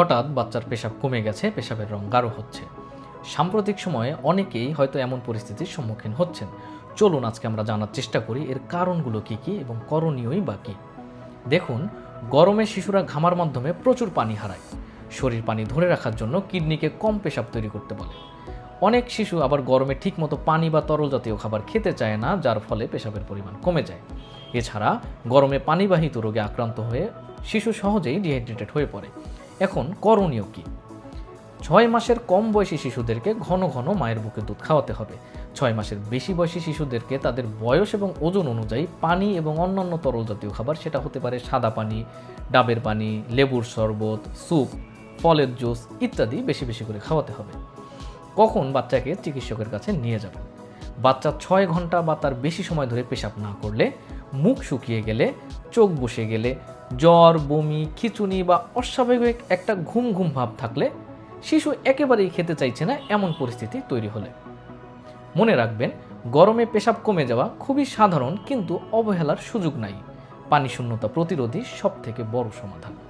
হঠাৎ বাচ্চার পেশাব কমে গেছে, পেশাবের রং গাঢ় হচ্ছে। সাম্প্রতিক সময়ে অনেকেই হয়তো এমন পরিস্থিতির সম্মুখীন হচ্ছেন। চলুন আজকে আমরা জানার চেষ্টা করি এর কারণগুলো কী কী এবং করণীয়ই বা কী। দেখুন, গরমে শিশুরা ঘামার মাধ্যমে প্রচুর পানি হারায়। শরীর পানি ধরে রাখার জন্য কিডনিকে কম পেশাব তৈরি করতে বলে। অনেক শিশু আবার গরমে ঠিকমতো পানি বা তরল জাতীয় খাবার খেতে চায় না, যার ফলে পেশাবের পরিমাণ কমে যায়। এছাড়া গরমে পানিবাহিত রোগে আক্রান্ত হয়ে শিশু সহজেই ডিহাইড্রেটেড হয়ে পড়ে। এখন করণীয় কী? ছয় মাসের কম বয়সী শিশুদেরকে ঘন ঘন মায়ের বুকে দুধ খাওয়াতে হবে। ছয় মাসের বেশি বয়সী শিশুদেরকে তাদের বয়স এবং ওজন অনুযায়ী পানি এবং অন্যান্য তরল জাতীয় খাবার, সেটা হতে পারে সাদা পানি, ডাবের পানি, লেবুর শরবত, স্যুপ, ফলের জুস ইত্যাদি বেশি বেশি করে খাওয়াতে হবে। কখন বাচ্চাকে চিকিৎসকের কাছে নিয়ে যাবেন বাচ্চা ছয় ঘণ্টা বা তার বেশি সময় ধরে পেশাব না করলে মুখ শুকিয়ে গেলে, চোখ বসে গেলে, জ্বর, বমি, খিচুনি বা অস্বাভাবিক একটা ঘুম ঘুম ভাব থাকলে শিশু একেবারেই খেতে চাইছে না এমন পরিস্থিতি তৈরি হলে। মনে রাখবেন, গরমে পেশাব কমে যাওয়া খুবই সাধারণ কিন্তু অবহেলার সুযোগ নাই। পানিশূন্যতা প্রতিরোধী সবথেকে বড় সমাধান।